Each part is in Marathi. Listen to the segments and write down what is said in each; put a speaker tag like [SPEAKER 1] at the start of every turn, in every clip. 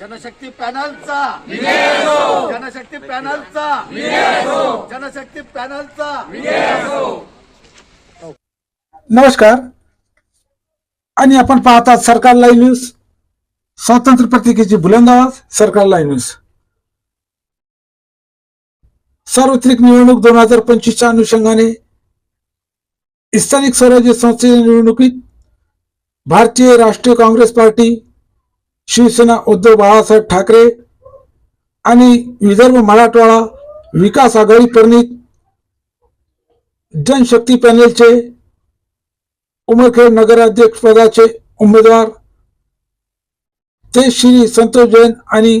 [SPEAKER 1] जनशक्ती पॅनलचा. जनशक्ती पॅनलचा. जनशक्ती पॅनलचा.
[SPEAKER 2] नमस्कार. आणि आपण पाहतात सरकार लाईव्ह न्यूज. स्वातंत्र्य पत्रिकेची बुलंद आवाज सरकार लाईव्ह न्यूज. सार्वत्रिक निवडणूक दोन हजार पंचवीसच्या अनुषंगाने स्थानिक स्वराज्य संस्थेच्या निवडणुकीत भारतीय राष्ट्रीय काँग्रेस पार्टी शिवसेना उद्धव बाळासाहेब ठाकरे आणि विदर्भ मराठवाडा विकास आघाडी प्रणित जनशक्ती पॅनेलचे उमरखेड नगराध्यक्ष पदाचे उमेदवार ते श्री संतोष जैन आणि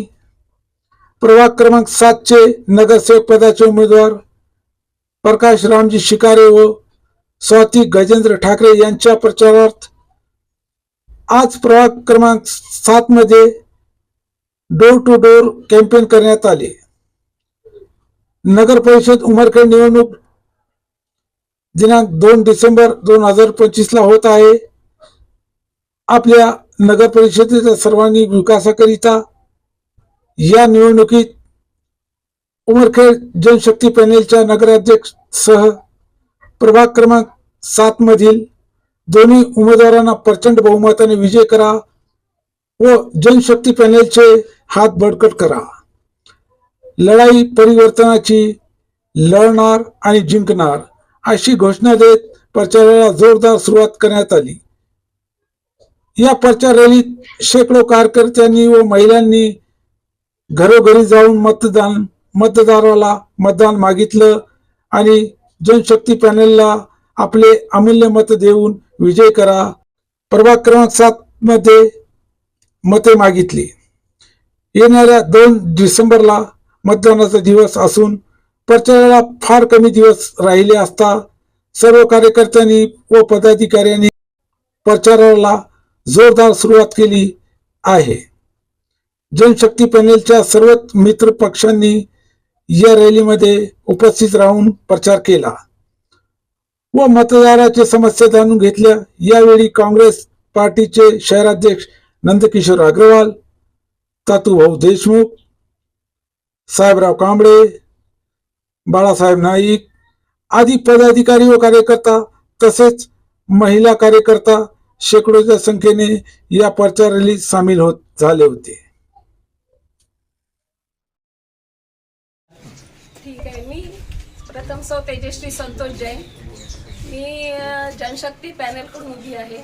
[SPEAKER 2] प्रभाग क्रमांक सातचे नगरसेवक पदाचे उमेदवार प्रकाश रामजी शिकारे व स्वाती गजेंद्र ठाकरे यांच्या प्रचारार्थ आज प्रभाग क्रमांक सात मध्ये डोर टू डोर कॅम्पेन करण्यात आले. नगर परिषद उमरखेड निवडणूक दिनांक दोन डिसेंबर दोन हजार पंचवीस ला होत आहे. आपल्या नगर परिषदेच्या सर्वांनी विकासाकरिता या निवडणुकीत उमरखेड जनशक्ती पॅनेलच्या नगराध्यक्ष सह प्रभाग क्रमांक सात मधील दोन्ही उमेदवारांना प्रचंड बहुमताने विजय करा व जनशक्ती पॅनेलचे हात बळकट करा. लढाई परिवर्तनाची लढणार आणि जिंकणार अशी घोषणा देत प्रचाराला जोरदार सुरुवात करण्यात आली. या प्रचार रॅलीत शेकडो कार्यकर्त्यांनी व महिलांनी घरोघरी जाऊन मतदान मतदाराला मतदान मागितलं आणि जनशक्ती पॅनेलला आपले अमूल्य मत देऊन विजय करा. प्रभाग क्रमांक सात मध्ये मते मागितली. येणाऱ्या दोन डिसेंबरला मतदानाचा दिवस असून प्रचाराला फार कमी दिवस राहिले असता सर्व कार्यकर्त्यांनी व पदाधिकाऱ्यांनी प्रचाराला जोरदार सुरुवात केली आहे. जनशक्ती पॅनेलच्या सर्व मित्र पक्षांनी या रॅलीमध्ये उपस्थित राहून प्रचार केला. व मतदाराच्या समस्या जाणून घेतल्या. यावेळी काँग्रेस पार्टीचे शहराध्यक्ष नंदकिशोर अग्रवाल तातूभाऊ देशमुख साहेबराव कांबळे बाळासाहेब नाईक आदी पदाधिकारी व कार्यकर्ता तसेच महिला कार्यकर्ता शेकडोच्या संख्येने या प्रचार रॅलीत सामील होत झाले होते.
[SPEAKER 3] ठीक आहे मी प्रथम सौ तेजश्री संतोष जैन. मी जनशक्ती पॅनलकडून उभी आहे.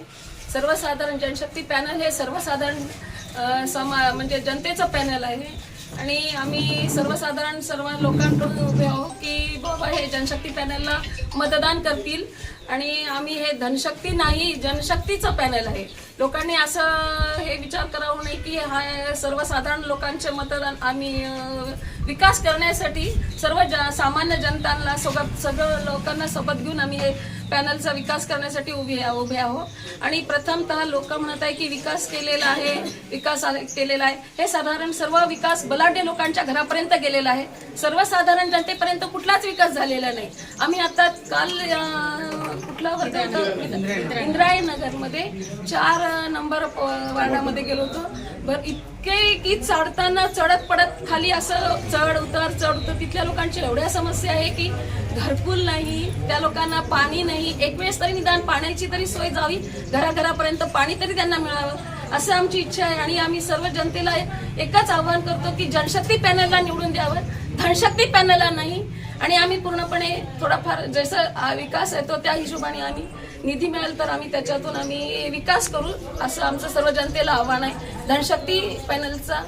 [SPEAKER 3] सर्वसाधारण जनशक्ती पॅनल हे सर्वसाधारण समा म्हणजे जनतेचं पॅनल आहे. आणि आम्ही सर्वसाधारण सर्व लोकांकडून उभे आहोत की बाबा हे जनशक्ती पॅनलला मतदान करतील. आणि आम्ही हे धनशक्ती नाही जनशक्तीचं पॅनल आहे. लोकांनी असं हे विचार करावं नाही की हा सर्वसाधारण लोकांचे मतदान आम्ही विकास करण्यासाठी सर्व ज सामान्य जनतांना सोबत सगळं लोकांना सोबत घेऊन आम्ही हे पॅनलचा विकास करण्यासाठी उभे उभे आहोत. आणि प्रथमतः लोक म्हणत आहे की विकास केलेला आहे विकास केलेला आहे. हे साधारण सर्व विकास बलाढ्य लोकांच्या घरापर्यंत गेलेला आहे. सर्वसाधारण जनतेपर्यंत कुठलाच विकास झालेला नाही. आम्ही आता काल कुठला वर्ग होता? इंद्रायणी नगरमध्ये चार नंबर वार्डामध्ये गेलो होतो. बर इतके की चढताना चढत पडत खाली असं चढ उतर चढ उतर तिथल्या लोकांची एवढ्या समस्या आहे की घरकुल नाही त्या लोकांना पाणी नाही. एक वेळेस तरी निदान पाण्याची तरी सोय जावी घराघरापर्यंत पाणी तरी त्यांना मिळावं असं आमची इच्छा आहे. आणि आम्ही सर्व जनतेला एकच आवाहन करतो की जनशक्ती पॅनलला निवडून द्यावं. धनशक्ती पॅनलला नाही आणि आम्ही पूर्णपणे थोडाफार जसं हा विकास येतो त्या हिशोबाने आम्ही निधी मिळेल तर आम्ही त्याच्यातून आम्ही विकास करू असं आमचं सर्व जनतेला आव्हान आहे. धनशक्ती पॅनलचा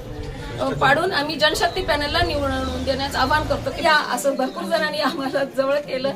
[SPEAKER 3] पाडून आम्ही जनशक्ती पॅनलला निवडून देण्याचं आवाहन करतो की या असं भरपूर जणांनी आम्हाला जवळ केलं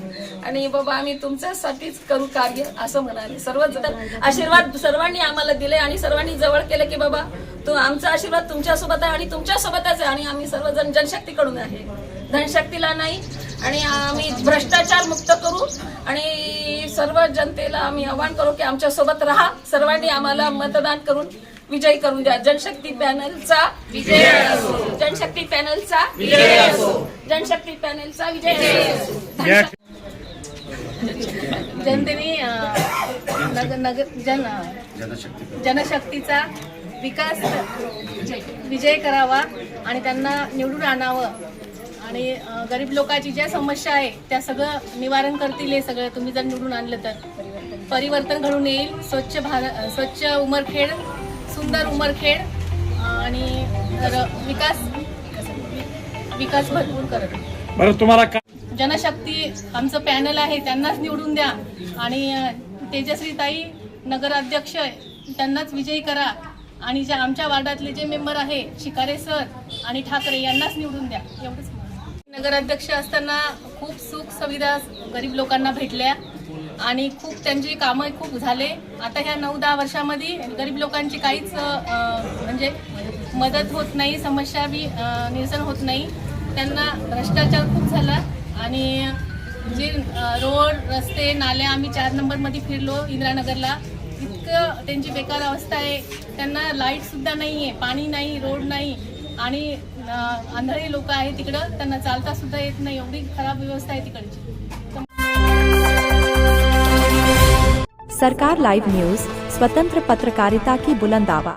[SPEAKER 3] आणि बाबा आम्ही तुमच्यासाठीच करू कार्य असं म्हणाले. सर्वजण आशीर्वाद सर्वांनी आम्हाला दिले आणि सर्वांनी जवळ केलं की बाबा तू आमचा आशीर्वाद तुमच्यासोबत आहे आणि तुमच्यासोबतच आहे आणि आम्ही सर्वजण जनशक्तीकडून आहे. धनशक्तीला नाही आणि आम्ही भ्रष्टाचार मुक्त करू आणि सर्व जनतेला आम्ही आवाहन करू की आमच्यासोबत राहा. सर्वांनी आम्हाला मतदान करून विजयी करून द्या. जनशक्ती पॅनलचा विजय असो. जनशक्ती पॅनलचा विजय असो. जनशक्ती पॅनलचा विजय
[SPEAKER 4] जनतेने नगर नगर जन जनशक्तीचा विकास विजय करावा आणि त्यांना निवडून आणावं. आणि गरीब लोकांची ज्या समस्या आहे त्या सगळं निवारण करतील हे सगळं तुम्ही जर निवडून आणलं तर. परिवर्तन. घडून येईल. स्वच्छ भारत स्वच्छ उमरखेड सुंदर उमरखेड आणि विकास विकास भरपूर करत
[SPEAKER 5] बरं तुम्हाला का
[SPEAKER 4] जनशक्ती आमचं पॅनल आहे त्यांनाच निवडून द्या. आणि अ, तेजस्वीताई नगराध्यक्ष त्यांनाच विजयी करा. आणि ज्या आमच्या वार्डातले जे मेंबर आहे शिकारे सर आणि ठाकरे यांनाच निवडून द्या. एवढंच. नगराध्यक्ष असताना खूप सुख सुविधा गरीब लोकांना भेटल्या आणि खूप त्यांची कामं खूप झाले. आता ह्या नऊ दहा वर्षामध्ये गरीब लोकांची काहीच म्हणजे मदत होत नाही समस्या बी निरसन होत नाही. त्यांना भ्रष्टाचार खूप झाला आणि जे रोड रस्ते नाल्या आम्ही चार नंबरमध्ये फिरलो इंदिरानगरला. इतकं त्यांची बेकार अवस्था आहे. त्यांना लाईटसुद्धा नाही आहे पाणी नाही रोड नाही. आणि आंधळे लोक आहेत तिकडं त्यांना चालता सुद्धा येत नाही. एवढी खराब व्यवस्था आहे तिकडची.
[SPEAKER 6] सरकार लाइव न्यूज स्वतंत्र पत्रकारिता की बुलंद आवाज